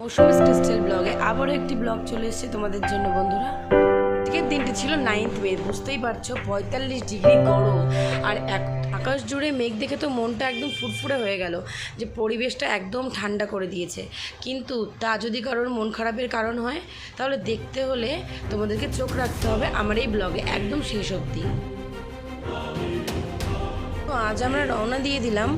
মৌসুমি স্টেস্টের ব্লগে আবারও একটি ব্লগ চলে এসেছে তোমাদের জন্য, বন্ধুরা। আজকের দিনটি ছিল নাইন্থ মে বুঝতেই পারছ, পঁয়তাল্লিশ ডিগ্রি গরম। আর এক, আকাশ জুড়ে মেঘ দেখে তো মনটা একদম ফুরফুরে হয়ে গেল যে পরিবেশটা একদম ঠান্ডা করে দিয়েছে। কিন্তু তা যদি কারোর মন খারাপের কারণ হয়, তাহলে দেখতে হলে তোমাদেরকে চোখ রাখতে হবে আমার এই ব্লগে একদম শেষ অবধি। আজ আমরা রওনা দিয়ে দিলাম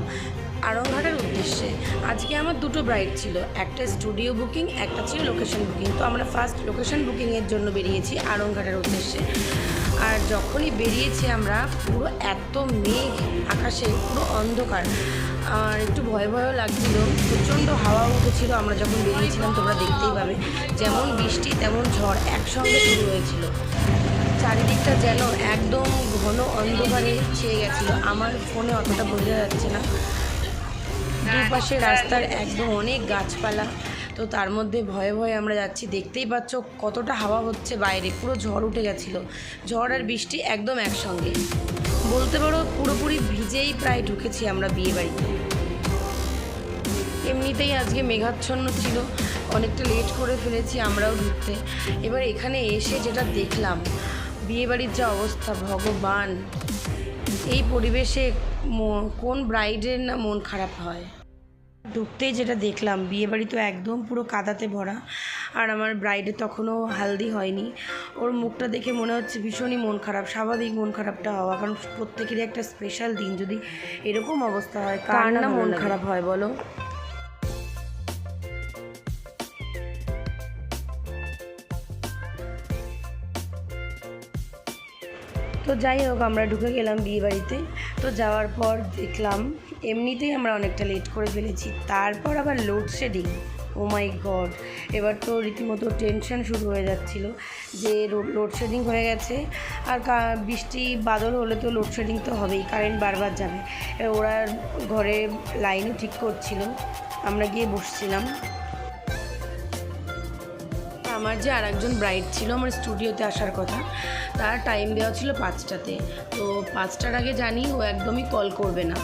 আরংঘাটের উদ্দেশ্যে। আজকে আমার দুটো ব্রাইড ছিল, একটা স্টুডিও বুকিং, একটা ছিল লোকেশন বুকিং। তো আমরা ফার্স্ট লোকেশন বুকিংয়ের জন্য বেরিয়েছি আরংঘাটের উদ্দেশ্যে। আর যখনই বেরিয়েছি আমরা, পুরো এত মেঘ, আকাশে পুরো অন্ধকার। আর একটু ভয় ভয়ও লাগছিল, প্রচণ্ড হাওয়া উঠেছিল আমরা যখন বেরিয়েছিলাম, তোমরা দেখতেই পাবে। যেমন বৃষ্টি, তেমন ঝড় একসঙ্গে শুরু হয়েছিল। চারিদিকটা যেন একদম ঘন অন্ধকারে ছেয়ে গেছিল। আমার ফোনে অতটা বোঝা যাচ্ছে না। দুপাশে রাস্তার একদম অনেক গাছপালা। তো তার মধ্যে ভয়ে ভয়ে আমরা যাচ্ছি। দেখতেই পাচ্ছ কতটা হাওয়া হচ্ছে বাইরে। পুরো ঝড় উঠে গেছিল। ঝড় আর বৃষ্টি একদম একসঙ্গে। বলতে পারো পুরোপুরি ভিজেই প্রায় ঢুকেছি আমরা বিয়ে বাড়িতে এমনিতেই আজকে মেঘাচ্ছন্ন ছিল। অনেকটা লেট করে ফেলেছি আমরাও ঢুকতে। এবার এখানে এসে যেটা দেখলাম, বিয়েবাড়ির যা অবস্থা, ভগবান! এই পরিবেশে কোন ব্রাইডের না মন খারাপ হয়? ঢুকতেই যেটা দেখলাম বিয়েবাড়ি তো একদম পুরো কাদাতে ভরা। আর আমার ব্রাইডে তখনও হালদি হয়নি। ওর মুখটা দেখে মনে হচ্ছে ভীষণই মন খারাপ স্বাভাবিক মন খারাপটা হওয়া। কারণ প্রত্যেকেরই একটা স্পেশাল দিন যদি এরকম অবস্থা হয় কার না মন খারাপ হয় বলো? তো যাই হোক আমরা ঢুকে গেলাম বিয়ে বাড়িতে তো যাওয়ার পর দেখলাম এমনিতেই আমরা অনেকটা লেট করে ফেলেছি। তারপর আবার লোডশেডিং ও মাই গড এবার তো রীতিমতো টেনশন শুরু হয়ে যাচ্ছিল যে লোডশেডিং হয়ে গেছে। আর বৃষ্টি বাদল হলে তো লোডশেডিং তো হবেই কারেন্ট বারবার যাবে। ওরা ঘরে লাইনও ঠিক করছিল। আমরা গিয়ে বসছিলাম। আমার যে আর একজন ব্রাইড ছিল আমার স্টুডিওতে আসার কথা, তার টাইম দেওয়া ছিল পাঁচটাতে। তো পাঁচটার আগে জানি ও একদমই কল করবে না।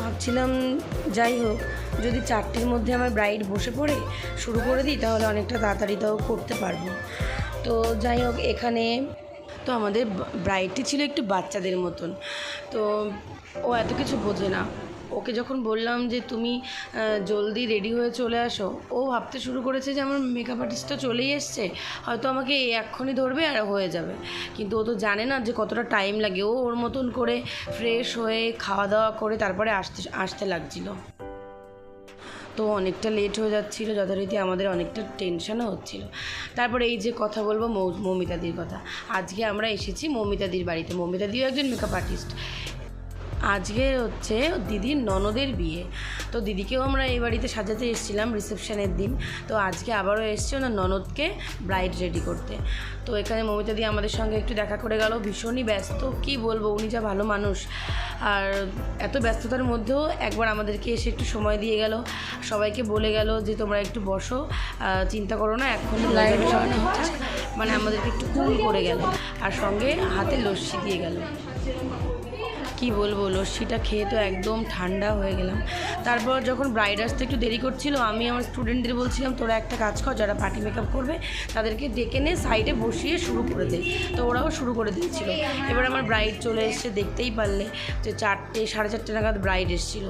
ভাবছিলাম, যাই হোক, যদি চারটের মধ্যে আমার ব্রাইড বসে পড়ে, শুরু করে দিই, তাহলে অনেকটা তাড়াতাড়ি তাও করতে পারব। তো যাই হোক, এখানে তো আমাদের ব্রাইডটি ছিল একটু বাচ্চাদের মতন। তো ও এত কিছু বোঝে না। ওকে যখন বললাম যে তুমি জলদি রেডি হয়ে চলে আসো, ও ভাবতে শুরু করেছে যে আমার মেকআপ আর্টিস্টটা চলেই এসছে, হয়তো আমাকে এক্ষুনি ধরবে আর হয়ে যাবে। কিন্তু ও তো জানে না যে কতটা টাইম লাগে। ও ওর মতন করে ফ্রেশ হয়ে খাওয়া দাওয়া করে তারপরে আসতে আসতে লাগছিল। তো অনেকটা লেট হয়ে যাচ্ছিল, যথারীতি আমাদের অনেকটা টেনশনও হচ্ছিল। তারপরে এই যে কথা বলব মৌমিতাদির কথা। আজকে আমরা এসেছি মৌমিতাদির বাড়িতে। মৌমিতাদিও একজন মেকআপ আর্টিস্ট আজকে হচ্ছে দিদির ননদের বিয়ে। তো দিদিকেও আমরা এই বাড়িতে সাজাতে এসেছিলাম রিসেপশনের দিন। তো আজকে আবারও এসছে ওনার ননদকে ব্রাইড রেডি করতে। তো এখানে মমিতা দি আমাদের সঙ্গে একটু দেখা করে গেল। ভীষণই ব্যস্ত কি বলব? উনি যা ভালো মানুষ। আর এত ব্যস্ততার মধ্যেও একবার আমাদেরকে এসে একটু সময় দিয়ে গেল। সবাইকে বলে গেল যে তোমরা একটু বসো। চিন্তা করো না এখন লাইভ মানে আমাদেরকে একটু কুল করে গেল। আর সঙ্গে হাতে লস্যি দিয়ে গেল। কি বলব, লস্যিটা খেয়ে তো একদম ঠান্ডা হয়ে গেলাম। তারপর যখন ব্রাইড আসতে একটু দেরি করছিল, আমি আমার স্টুডেন্টদের বলছিলাম, তোরা একটা কাজ কর, যারা পার্টি মেকআপ করবে, তাদেরকে ডেকে নে সাইডে বসিয়ে শুরু করে দে। তো ওরাও শুরু করে দিয়েছিল। এবার আমার ব্রাইড চলে এসছে, দেখতেই পারলে যে চারটে, সাড়ে চারটে নাগাদ ব্রাইড এসেছিল।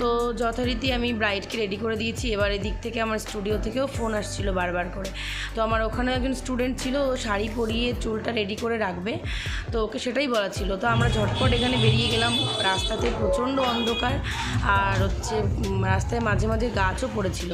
তো যথারীতি আমি ব্রাইডকে রেডি করে দিয়েছি। এবার এদিক থেকে আমার স্টুডিও থেকেও ফোন আসছিল বারবার করে। তো আমার ওখানে একজন স্টুডেন্ট ছিল, ও শাড়ি পরিয়ে চুলটা রেডি করে রাখবে। তো ওকে সেটাই বলা ছিল। তো আমরা ঝটপট এখানে বেরিয়ে গেলাম। রাস্তাতে প্রচণ্ড অন্ধকার আর হচ্ছে রাস্তায় মাঝে মাঝে গাছও পড়েছিল।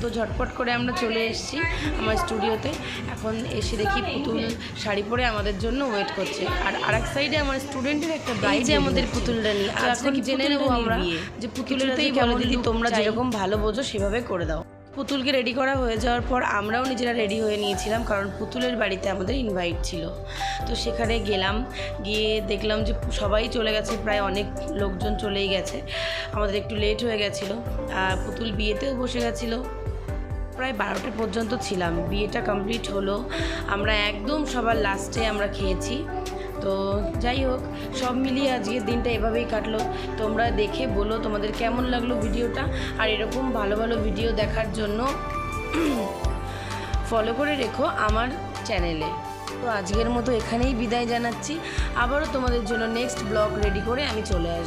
তো ঝটপট করে আমরা চলে এসেছি আমার স্টুডিওতে। এখন এসে দেখি পুতুল শাড়ি পরে আমাদের জন্য ওয়েট করছে। আর আরেক সাইডে আমার স্টুডেন্টের একটা যে আমাদের পুতুলটা নিয়ে এখন জেনে নেব আমরা যে পুতুলেরতেই বলে দিদি তোমরা যেরকম ভালো বোঝো সেভাবে করে দাও। পুতুলকে রেডি করা হয়ে যাওয়ার পর আমরাও নিজেরা রেডি হয়ে নিয়েছিলাম, কারণ পুতুলের বাড়িতে আমাদের ইনভাইট ছিল। তো সেখানে গেলাম, গিয়ে দেখলাম যে সবাই চলে গেছে, প্রায় অনেক লোকজন চলেই গেছে। আমাদের একটু লেট হয়ে গেছিল, আর পুতুল বিয়েতেও বসে গেছিল। প্রায় বারোটা পর্যন্ত ছিলাম, বিয়েটা কমপ্লিট হলো। আমরা একদম সবার লাস্টে আমরা খেয়েছি। তো যাই হোক, সব মিলিয়ে আজকের দিনটা এভাবেই কাটলো। তোমরা দেখে বলো তোমাদের কেমন লাগল ভিডিওটা। আর এরকম ভালো ভালো ভিডিও দেখার জন্য ফলো করে রেখো আমার চ্যানেলে তো আজকের মতো এখানেই বিদায় জানাচ্ছি। আবারও তোমাদের জন্য নেক্সট ব্লগ রেডি করে আমি চলে আসব।